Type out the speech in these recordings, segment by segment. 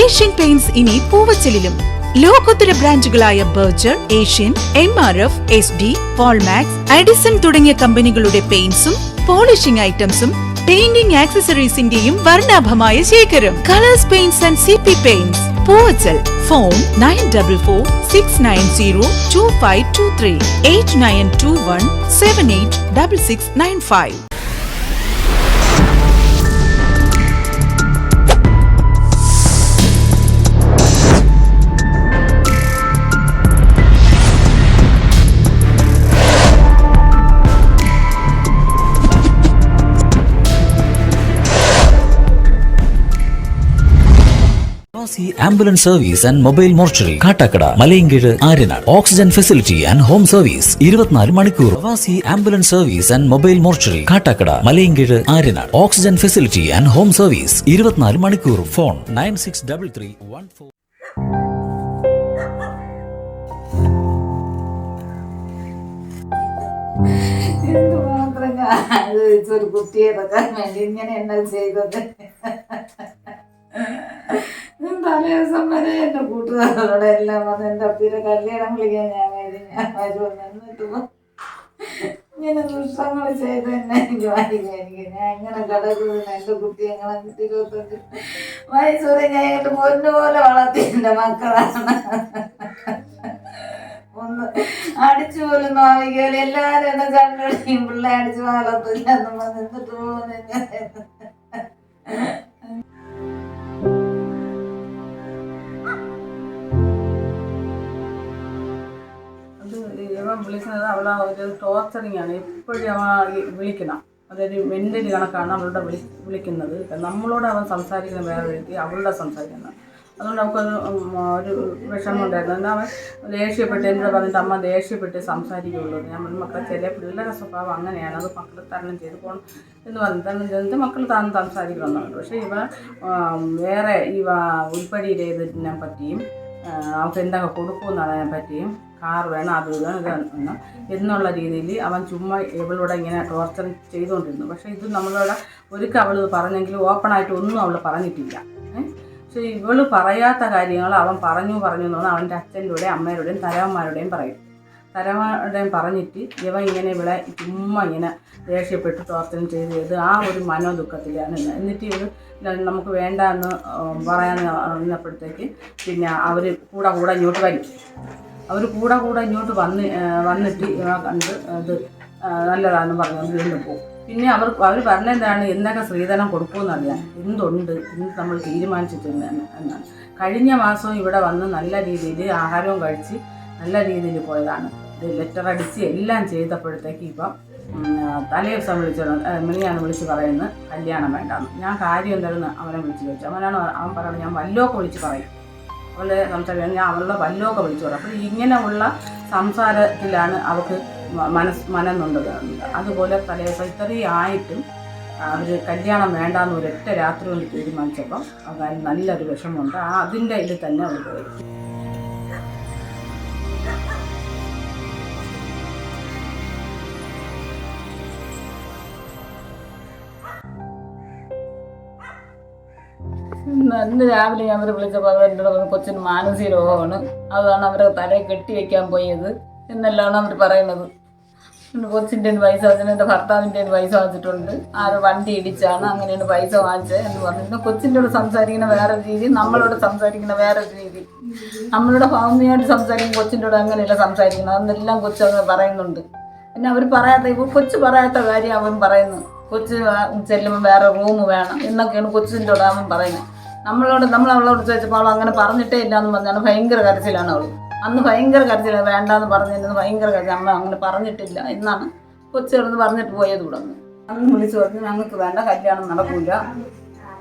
Asian paints ഇനി പൂവച്ചലിലും. ലോകോത്തര ബ്രാൻഡുകളായ Berger Asian M R F S D Polmax Addison തുടങ്ങിയ കമ്പനികളുടെ പെയിന്റ്സും പോളിഷിംഗ് ഐറ്റംസും പെയിന്റിംഗ് ആക്സസറീസിന്റെയും വർണാഭമായ ശേഖരം. Colours paints and C P paints Poovachal. Phone nine double four six nine zero two five two three eight nine two one seven eight double six nine five Pravasi ambulance service and mobile mortuary Kattakada Malayinkeezh Aryanad oxygen facility and home service ഇരുപത്തിനാല് മണിക്കൂർ. Pravasi ambulance service and mobile mortuary Kattakada Malayinkeezh Aryanad oxygen facility and home service ഇരുപത്തിനാല് മണിക്കൂർ. Phone nine six double three one four ഒരു കുട്ടിയെ വെക്കാൻ വേണ്ടി ഇങ്ങനെ എന്നാ ചെയ്തത്? ഞാൻ തലേ ദിവസം വരെ എന്റെ കൂട്ടുകാരോടെ എല്ലാം വന്ന് എന്റെ അപ്പീരെ കല്യാണം വിളിക്കാൻ ഞാൻ വരും ഞാൻ വരുമെന്ന് എന്നിട്ട് ഇങ്ങനെ ദുഷ്ടങ്ങൾ ചെയ്ത് എന്നെ എനിക്ക് ഞാൻ ഇങ്ങനെ കടക്കുന്നത് എന്റെ കുട്ടി ഞങ്ങളെ ഇരുപത്തഞ്ച്? വയസ്സുവരെ ഞാൻ ഇങ്ങോട്ട് പൊന്നുപോലെ വളർത്തി എന്റെ മക്കളാണ്. ഒന്ന് അടിച്ചു പോലും നോവിക്കൽ എല്ലാരും എന്നെ കണ്ടുപിടിക്കും പിള്ളേ അടിച്ചു വളർത്തില്ല എന്ന് പറഞ്ഞ് എന്നിട്ട് പോകുന്നു ഇവൻ വിളിക്കുന്നത് അവൾ ഒരു ടോർച്ചറിങ് ആണ്. എപ്പോഴും അവൻ വിളിക്കണം. അതൊരു മെന്റലി കണക്കാണ് അവളുടെ വിളി വിളിക്കുന്നത്. നമ്മളോട് അവൻ സംസാരിക്കുന്ന വേറെ രീതി അവളുടെ സംസാരിക്കുന്നത് അതുകൊണ്ട് നമുക്കൊരു ഒരു വിഷമം ഉണ്ടായിരുന്നു. എന്നാൽ അവൻ ദേഷ്യപ്പെട്ട് എന്നോട് പറഞ്ഞിട്ട് അമ്മ ദേഷ്യപ്പെട്ട് സംസാരിക്കുകയുള്ളൂ ഞാൻ പറഞ്ഞു, മക്കളെ ചില പിള്ളേരുടെ സ്വഭാവം അങ്ങനെയാണ്. അത് മക്കൾ തരണം ചെയ്ത് പോകണം എന്ന് പറഞ്ഞു. തരണം ചെയ്തിട്ട് മക്കൾ താൻ സംസാരിക്കണമെന്നുണ്ട് പക്ഷേ ഇവ വേറെ ഇവ ഉൾപ്പടിയിലേതിനെ പറ്റിയും അവൾക്ക് എന്തൊക്കെ കൊടുക്കുമെന്നുള്ളതിനെ പറ്റിയും കാർ വേണം അത് വേണം ഇത് വേണം എന്നുള്ള രീതിയിൽ അവൻ ചുമ്മാ ഇവളോട് ഇങ്ങനെ ടോർച്ചർ ചെയ്തുകൊണ്ടിരുന്നു പക്ഷേ ഇത് നമ്മളോട് ഒരിക്കൽ അവൾ പറഞ്ഞെങ്കിലും ഓപ്പണായിട്ട് ഒന്നും അവൾ പറഞ്ഞിട്ടില്ല? പക്ഷേ ഇവൾ പറയാത്ത കാര്യങ്ങൾ അവൻ പറഞ്ഞു പറഞ്ഞു എന്ന് പറഞ്ഞാൽ അവന്റെ അച്ഛന്റെയും അമ്മയുടെയും തലവന്മാരുടെയും പറയും തലവന്മാരുടെയും പറഞ്ഞിട്ട് ഇവൻ ഇങ്ങനെ ഇവിടെ ചുമ്മാ ഇങ്ങനെ ദേഷ്യപ്പെട്ട് ടോർച്ചറും ചെയ്ത് ചെയ്ത് ആ ഒരു മനോദുഃഖത്തിലാണ്. എന്നിട്ട് ഇവർ നമുക്ക് വേണ്ട എന്ന് പറയാൻ നിന്നപ്പോഴത്തേക്ക് പിന്നെ അവർ കൂടെ കൂടെ ഇങ്ങോട്ട് വരും അവർ കൂടെ കൂടെ ഇങ്ങോട്ട് വന്ന് വന്നിട്ട് കണ്ട് ഇത് നല്ലതാണെന്ന് പറഞ്ഞു വീണ്ടും പോകും പിന്നെ അവർ അവർ പറഞ്ഞെന്താണ് എന്തൊക്കെ സ്ത്രീധനം കൊടുക്കുമെന്നറിയാം. എന്തുണ്ട് എന്ന് നമ്മൾ തീരുമാനിച്ചിട്ടുണ്ട് എന്നാണ് കഴിഞ്ഞ മാസം ഇവിടെ വന്ന് നല്ല രീതിയിൽ ആഹാരവും കഴിച്ച് നല്ല രീതിയിൽ പോയതാണ്. ഇത് ലെറ്റർ അടിച്ച് എല്ലാം ചെയ്തപ്പോഴത്തേക്ക് ഇപ്പം തലേ ദിവസം വിളിച്ചു മിനിയാണ് വിളിച്ച് പറയുന്നത് കല്യാണം വേണ്ടാന്ന്. ഞാൻ കാര്യം എന്തായിരുന്നു അവനെ വിളിച്ച് ചോദിച്ചു. അവനാണ് അവൻ പറയുന്നത് ഞാൻ വല്ലതൊക്കെ വിളിച്ച് പറയും. അവളെ സംസാരിക്കാൻ. ഞാൻ അവളുടെ വല്ലൊക്കെ വിളിച്ചു പറയും അപ്പോൾ ഇങ്ങനെയുള്ള സംസാരത്തിലാണ് അവൾക്ക് മനസ് മനന്നുണ്ടത് അതുപോലെ തലേ ദിവസം ആയിട്ടും അവർ കല്യാണം വേണ്ടാന്ന് ഒരൊറ്റ രാത്രി കൊണ്ട് തീരുമാനിച്ചപ്പം അതായത് നല്ലൊരു വിഷമമുണ്ട്. അതിന്റെ ഇതിൽ തന്നെ അവൾ പോയി. ഇന്ന് രാവിലെ ഞാൻ അവരെ വിളിച്ചപ്പോൾ എന്റെ പറഞ്ഞു കൊച്ചിന് മാനസിക രോഗമാണ്. അതാണ് അവരെ തലയിൽ കെട്ടി വെക്കാൻ പോയത് എന്നെല്ലാം അവർ പറയുന്നത്. കൊച്ചിന്റെ പൈസ എന്റെ ഭർത്താവിന്റെ പൈസ വാങ്ങിച്ചിട്ടുണ്ട്. ആരും വണ്ടി ഇടിച്ചാണ് അങ്ങനെയാണ് പൈസ വാങ്ങിച്ചത് എന്ന് പറഞ്ഞു. പിന്നെ കൊച്ചിന്റെ കൂടെ സംസാരിക്കുന്ന വേറെ രീതി നമ്മളോട് സംസാരിക്കുന്ന വേറെ രീതി. നമ്മളോട് ഭൗമിയായിട്ട് സംസാരിക്കും കൊച്ചിന്റെ കൂടെ അങ്ങനെയല്ല സംസാരിക്കുന്നത്. അതെല്ലാം കൊച്ചു അങ്ങനെ പറയുന്നുണ്ട്. പിന്നെ അവർ പറയാത്ത കൊച്ചു പറയാത്ത കാര്യം അവൻ പറയുന്നു. കൊച്ചു ചെല്ലുമ്പോൾ വേറെ റൂം വേണം എന്നൊക്കെയാണ് കൊച്ചിന്റെ കൂടെ അവൻ പറയുന്നത്. നമ്മളോട് നമ്മൾ അവളോട് ചോദിച്ചപ്പോൾ അവൾ അങ്ങനെ പറഞ്ഞിട്ടേ ഇല്ല എന്ന് പറഞ്ഞാണ് ഭയങ്കര കരച്ചിലാണ് അവൾ. അന്ന് ഭയങ്കര കരച്ചിലാണ് വേണ്ടാന്ന് പറഞ്ഞിരുന്നത് ഭയങ്കര കരച്ചിൽ അമ്മ അങ്ങനെ പറഞ്ഞിട്ടില്ല. എന്നാണ് കൊച്ചു കിടന്ന് പറഞ്ഞിട്ട് പോയത് നിന്ന്. അന്ന് വിളിച്ചു പറഞ്ഞു ഞങ്ങൾക്ക് വേണ്ട കല്യാണം നടക്കില്ല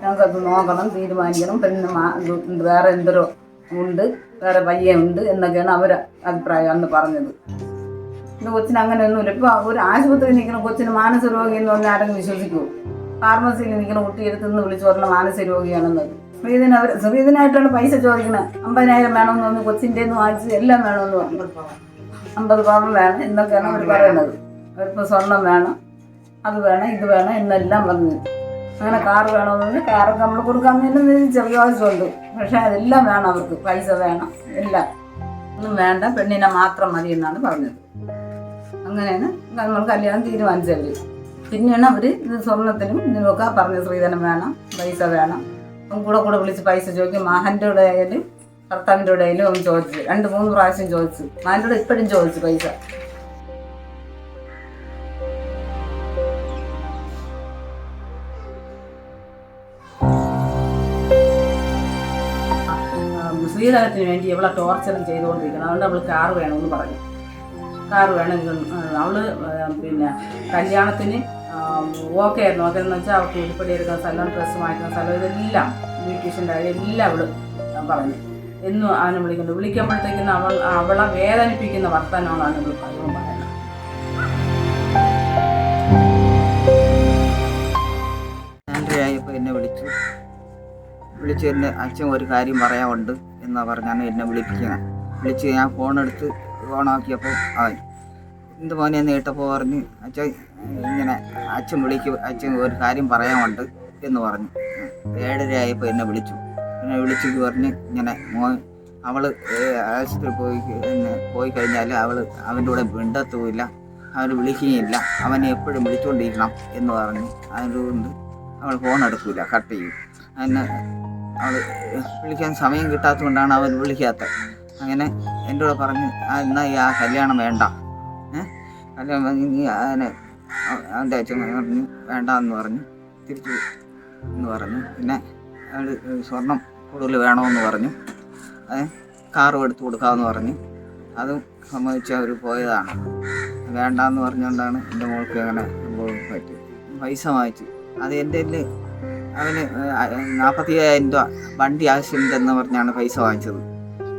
ഞങ്ങൾക്കത് നോക്കണം തീരുമാനിക്കണം. പിന്നെ വേറെ എന്തൊരു ഉണ്ട് വേറെ പയ്യുണ്ട് എന്നൊക്കെയാണ് അവർ അഭിപ്രായം അന്ന് പറഞ്ഞത്. പിന്നെ കൊച്ചിന് അങ്ങനെയൊന്നുമില്ല. ഇപ്പോൾ ഒരു ആശുപത്രിയിൽ നിൽക്കുന്ന കൊച്ചിന് മാനസരോഗി എന്ന് പറഞ്ഞാൽ ആരെങ്കിലും വിശ്വസിക്കുമോ ഫാർമസിയിൽ നിൽക്കുന്ന കുട്ടിയെടുത്ത് നിന്ന് വിളിച്ചു പറഞ്ഞ മാനസിക രോഗിയാണെന്നത് ശ്രീധന അവർ ശ്രീധനായിട്ടാണ് പൈസ ചോദിക്കുന്നത് അമ്പതിനായിരം വേണമെന്ന് തോന്നുന്നു കൊച്ചിന്റെ നിന്ന് വാങ്ങിച്ച് എല്ലാം വേണമെന്ന് പറഞ്ഞു അമ്പത് പവൻ വേണം എന്നൊക്കെയാണ് അവർ പറയുന്നത്. അവരിപ്പോൾ സ്വർണം വേണം അത് വേണം ഇത് വേണം എന്നെല്ലാം പറഞ്ഞു. അങ്ങനെ കാറ് വേണമെന്ന് പറഞ്ഞു കാറൊക്കെ നമ്മൾ കൊടുക്കാൻ തന്നെ ചെറിയ ആവശ്യമുണ്ട്. പക്ഷേ അതെല്ലാം വേണം അവർക്ക്. പൈസ വേണം എല്ലാം. ഒന്നും വേണ്ട പെണ്ണിനെ മാത്രം മതി എന്നാണ് പറഞ്ഞത്. അങ്ങനെയാണ് നമ്മൾ കല്യാണം തീരുമാനിച്ചവർ പിന്നെയാണ് അവർ ഇത് സ്വർണത്തിനും ഇതിനൊക്കെ പറഞ്ഞ സ്ത്രീധനം വേണം പൈസ വേണം. കൂടെ കൂടെ വിളിച്ച് പൈസ ചോദിക്കും. മഹന്റെ കൂടെ ആയാലും ഭർത്താവിന്റെ കൂടെ ആയാലും അവൻ ചോദിച്ചു. രണ്ട് മൂന്ന് പ്രാവശ്യം ചോദിച്ചു. മഹന്റെ കൂടെ ഇപ്പോഴും ചോദിച്ചു പൈസ. ശ്രീധരത്തിന് വേണ്ടി ഇവളെ ടോർച്ചറും ചെയ്തുകൊണ്ടിരിക്കണം. അതുകൊണ്ട് അവൾ കാർ വേണമെന്ന് പറഞ്ഞു. കാർ വേണമെങ്കിൽ അവൾ പിന്നെ കല്യാണത്തിന് ഓക്കെ ആയിരുന്നു ഓക്കെ എന്ന് വെച്ചാൽ അവൾക്ക് ഉരുപ്പടി എടുക്കുന്ന സ്ഥലം ഡ്രസ്സ് മാറ്റുന്ന സ്ഥലം ഇതെല്ലാം ബ്യൂട്ടീഷ്യന്റെ കാര്യം എല്ലാം അവൾ പറഞ്ഞു. എന്നും അവനെ വിളിക്കുന്നു വിളിക്കുമ്പോഴത്തേക്കും അവൾ അവളെ വേദനിപ്പിക്കുന്ന വർത്തമാനങ്ങളാണ് ഇവൾ പറയുന്നത്. എന്നെ വിളിച്ചു. വിളിച്ച് എന്നെ അച്ഛൻ ഒരു കാര്യം പറയാനുണ്ട് എന്നാ പറഞ്ഞാണ് എന്നെ വിളിപ്പിക്കുന്നത് വിളിച്ച് ഞാൻ ഫോണെടുത്ത് ഓണാക്കിയപ്പോൾ ആയി എന്ത് മോനെ എന്ന് കേട്ടപ്പോൾ പറഞ്ഞ് അച്ഛൻ ഇങ്ങനെ അച്ഛൻ വിളിക്കും അച്ഛൻ ഒരു കാര്യം പറയാനുണ്ട് എന്ന് പറഞ്ഞു. ഏഴരയായപ്പോൾ എന്നെ വിളിച്ചു. എന്നെ വിളിച്ചിട്ട് പറഞ്ഞ് ഇങ്ങനെ മോൻ അവൾ ആശുപത്രി പോയി പോയി കഴിഞ്ഞാൽ അവൾ അവന്റെ കൂടെ മിണ്ടത്തുമില്ല അവൻ വിളിക്കുകയില്ല അവനെ എപ്പോഴും വിളിച്ചുകൊണ്ടിരിക്കണം എന്ന് പറഞ്ഞു. അതുകൊണ്ട് അവൾ ഫോൺ എടുക്കില്ല കട്ട് ചെയ്യും. അതിന് അവൾ വിളിക്കാൻ സമയം കിട്ടാത്തതുകൊണ്ടാണ് അവൻ വിളിക്കാത്തത്. അങ്ങനെ എന്റെ കൂടെ പറഞ്ഞ് "ആ, എന്നാ ഈ ആ കല്യാണം വേണ്ട കല്യാണം നീ അതിനെ അവ- അവന്റെ അച്ഛൻ പറഞ്ഞു വേണ്ട എന്ന് പറഞ്ഞു തിരിച്ചു എന്ന് പറഞ്ഞു. പിന്നെ അയാൾ സ്വർണം കൂടുതൽ വേണമെന്ന് പറഞ്ഞു. അത് കാറും എടുത്ത് കൊടുക്കാമെന്ന് പറഞ്ഞു. അതും സമ്മതിച്ച് അവർ പോയതാണ്. വേണ്ടാന്ന് പറഞ്ഞുകൊണ്ടാണ് എന്റെ മോൾക്ക് അങ്ങനെ സംഭവം പറ്റി. പൈസ വാങ്ങിച്ചു. അത് എന്റെ അവന് നാൽപ്പത്തി അയ്യായിരം രൂപ വണ്ടി ആവശ്യമുണ്ടെന്ന് പറഞ്ഞാണ് പൈസ വാങ്ങിച്ചത്.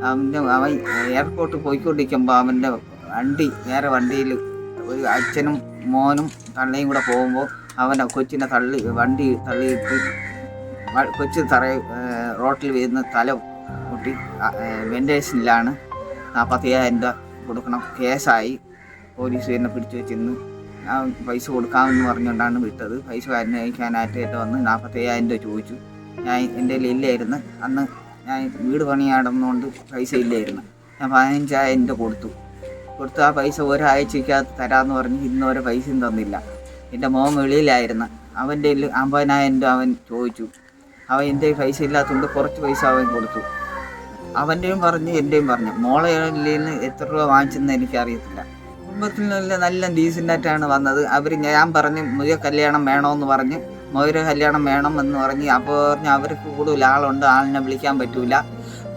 അവന്റെ അവൻ എയർപോർട്ടിൽ പോയിക്കൊണ്ടിരിക്കുമ്പോൾ അവന്റെ വണ്ടി വേറെ വണ്ടിയിൽ ഒരു അച്ഛനും മോനും തള്ളയും കൂടെ പോകുമ്പോൾ അവന്റെ കൊച്ചിനെ തള്ളി വണ്ടി തള്ളിയിട്ട് കൊച്ചു തറ റോട്ടിൽ വീഴുന്ന തല പൊട്ടി വെന്റേഷനിലാണ് നാൽപ്പത്തി അയ്യായിരം രൂപ കൊടുക്കണം. കേസായി. പോലീസ് എന്നെ പിടിച്ചു വെച്ചിരുന്നു. ഞാൻ പൈസ കൊടുക്കാമെന്ന് പറഞ്ഞുകൊണ്ടാണ് വിട്ടത്. പൈസ അന്വേഷിക്കാനായിട്ട് എന്റെ വന്ന് നാൽപ്പത്തി അയ്യായിരം രൂപ ചോദിച്ചു. ഞാൻ എന്റെ കയ്യിൽ ഇല്ലായിരുന്നു. അന്ന് ഞാൻ വീട് പണിയാടുന്നതുകൊണ്ട് പൈസ ഇല്ലായിരുന്നു. ഞാൻ പതിനഞ്ചായിരം രൂപ കൊടുത്തു. കൊടുത്ത് ആ പൈസ ഒരാഴ്ചയ്ക്കകത്ത് തരാമെന്ന് പറഞ്ഞ് ഇന്ന് പൈസയും തന്നില്ല. എന്റെ മോൻ വെളിയിലായിരുന്നു. അവന്റെ അമ്പതിനായിരം രൂപ അവൻ ചോദിച്ചു. അവൻ എന്റെ പൈസ ഇല്ലാത്തതുകൊണ്ട് കുറച്ച് പൈസ അവൻ കൊടുത്തു. അവന്റെയും പറഞ്ഞു എന്റെയും പറഞ്ഞു. മോളെ നിന്ന് എത്ര രൂപ വാങ്ങിച്ചെന്ന് എനിക്കറിയത്തില്ല. കുടുംബത്തിൽ നല്ല നല്ല ഡീസന്റായിട്ടാണ് വന്നത്. അവർ ഞാൻ പറഞ്ഞു മുതിയ കല്യാണം വേണമെന്ന് പറഞ്ഞ്. മൊയര കല്യാണം വേണം എന്ന് പറഞ്ഞ് അപ്പോൾ പറഞ്ഞ് അവർക്ക് കൂടുതൽ ആളുണ്ട്. ആളിനെ വിളിക്കാൻ പറ്റൂല.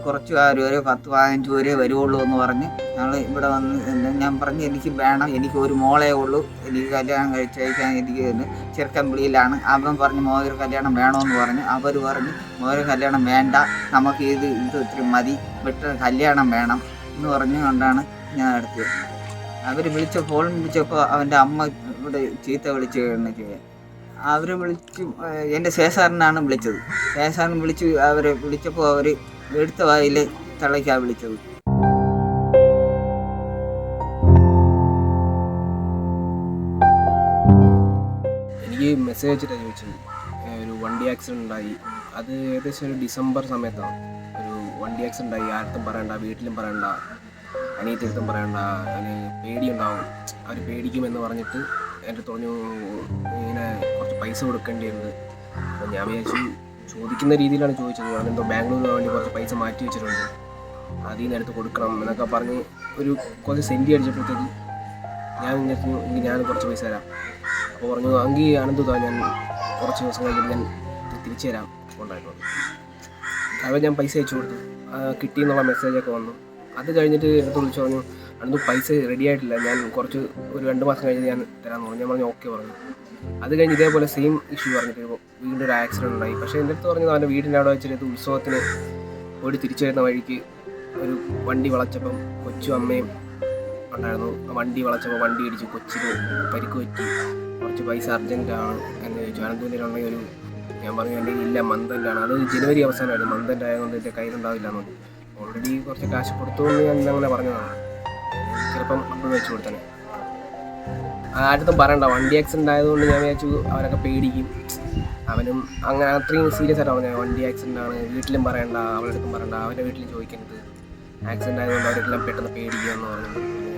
കുറച്ച് പേര് ഒരു പത്ത് പതിനഞ്ച് പേരെ വരുവുള്ളൂ എന്ന് പറഞ്ഞ് ഞങ്ങൾ ഇവിടെ വന്ന് ഞാൻ പറഞ്ഞു എനിക്ക് വേണം എനിക്ക് ഒരു മോളേ ഉള്ളൂ എനിക്ക് കല്യാണം കഴിച്ചയക്കാൻ എനിക്ക് എന്ന് ചെറുക്കൻ വിളിയിലാണ് അവൻ പറഞ്ഞ് മോഹൻ കല്യാണം വേണമെന്ന് പറഞ്ഞു. അവർ പറഞ്ഞു മോഹൻ കല്യാണം വേണ്ട നമുക്ക് ഇത് ഇത് ഒത്തിരി മതി വിട്ട് കല്യാണം വേണം എന്ന് പറഞ്ഞുകൊണ്ടാണ് ഞാൻ നടത്തിയത് അവർ വിളിച്ച ഫോൺ വിളിച്ചപ്പോൾ അവന്റെ അമ്മ ഇവിടെ ചീത്ത വിളിച്ച് ചെയ്യാൻ അവർ വിളിച്ചു എന്റെ ശേഷാറിനാണ് വിളിച്ചത്. ശേഷാറിന് വിളിച്ച് അവരെ വിളിച്ചപ്പോൾ അവർ എടുത്ത വായിൽ തള്ളയ്ക്കാണ് വിളിച്ചത്. മെസ്സേജ് വെച്ചിട്ടാണ് ചോദിച്ചത്. ഒരു വണ്ടി ആക്സിഡന്റ് ഉണ്ടായി. അത് ഏകദേശം ഒരു ഡിസംബർ സമയത്താണ് ഒരു വണ്ടി ആക്സിഡന്റ് ഉണ്ടായി. ആർക്കും പറയണ്ട വീട്ടിലും പറയണ്ട അനിയത്തിരുത്തും പറയണ്ട അതിന് പേടിയുണ്ടാവും. അവർ പേടിക്കുമെന്ന് പറഞ്ഞിട്ട് എന്റെ തോന്നി ഇങ്ങനെ കുറച്ച് പൈസ കൊടുക്കേണ്ടിയുണ്ട് അപ്പോൾ ഞാൻ വിചാരിച്ചു ചോദിക്കുന്ന രീതിയിലാണ് ചോദിച്ചത്. അതെന്തോ ബാംഗ്ലൂരിന് വേണ്ടി കുറച്ച് പൈസ മാറ്റി വെച്ചിട്ടുണ്ട്. അതിൽ നിന്ന് എടുത്ത് കൊടുക്കണം എന്നൊക്കെ പറഞ്ഞ് ഒരു കുറച്ച് സെന്റി അടിച്ചപ്പോഴത്തേക്ക് ഞാൻ എങ്കിൽ ഞാൻ കുറച്ച് പൈസ തരാം. അപ്പോൾ പറഞ്ഞു അങ്കി അനന്ത് താ ഞാൻ കുറച്ച് ദിവസം കഴിഞ്ഞിട്ട് ഞാൻ തിരിച്ചു തരാം കൊണ്ടായിട്ട് വന്നു അപ്പോൾ ഞാൻ പൈസ അയച്ചു കൊടുത്തു. കിട്ടി കിട്ടിയെന്നുള്ള മെസ്സേജൊക്കെ വന്നു. അത് കഴിഞ്ഞിട്ട് എടുത്ത് വിളിച്ചു പറഞ്ഞു അടുത്ത് പൈസ റെഡി ആയിട്ടില്ല. ഞാൻ കുറച്ച് ഒരു രണ്ട് മാസം കഴിഞ്ഞ് ഞാൻ തരാമെന്ന് പറഞ്ഞു. ഞാൻ പറഞ്ഞു ഓക്കെ പറഞ്ഞു. അത് കഴിഞ്ഞ് ഇതേപോലെ സെയിം ഇഷ്യൂ പറഞ്ഞിട്ട് വീണ്ടും ഒരു ആക്സിഡന്റ് ഉണ്ടായി. പക്ഷേ എന്റെ അടുത്ത് പറഞ്ഞത് അവന്റെ വീടിന്റെ അവിടെ വെച്ചിട്ട് ഉത്സവത്തിന് ഓടി തിരിച്ചു വരുന്ന വഴിക്ക് ഒരു വണ്ടി വളച്ചപ്പം കൊച്ചും അമ്മയും ഉണ്ടായിരുന്നു. വണ്ടി വളച്ചപ്പോൾ വണ്ടി ഇടിച്ച് കൊച്ചിന് പരിക്ക് പറ്റി. കുറച്ച് പൈസ അർജന്റാണ് എന്ന് ചോദിച്ചു. ഉണ്ടെങ്കിൽ ഒരു ഞാൻ പറഞ്ഞു എന്റെ ഇല്ല ആണ് അത് ജനുവരി അവസാനമായിരുന്നു. മന്തിന്റെ ആയതുകൊണ്ട് എന്റെ കയ്യിലുണ്ടാവില്ല എന്നു ഓൾറെഡി കുറച്ച് കാശ് കൊടുത്തു എന്ന് ഞാൻ അങ്ങനെ പറഞ്ഞതാണ്. ചിലപ്പം അപ്പം വെച്ച് കൊടുത്തനെ ആരുടെ പറയണ്ട. വണ്ടി ആക്സിഡന്റ് ആയതുകൊണ്ട് ഞാൻ വിചാരിച്ചു അവരൊക്കെ പേടിക്കും. അവനും അങ്ങനെ അത്രയും സീരിയസ് ആയിട്ട് പറഞ്ഞത്. വണ്ടി ആക്സിഡന്റ് ആണ്. വീട്ടിലും പറയണ്ട. അവരുടെ അടുത്തും പറയണ്ട. അവരുടെ വീട്ടിൽ ചോദിക്കരുത്. ആക്സിഡന്റ് ആയതുകൊണ്ട് അവരെല്ലാം പെട്ടെന്ന് പേടിക്കുക എന്ന് പറഞ്ഞു.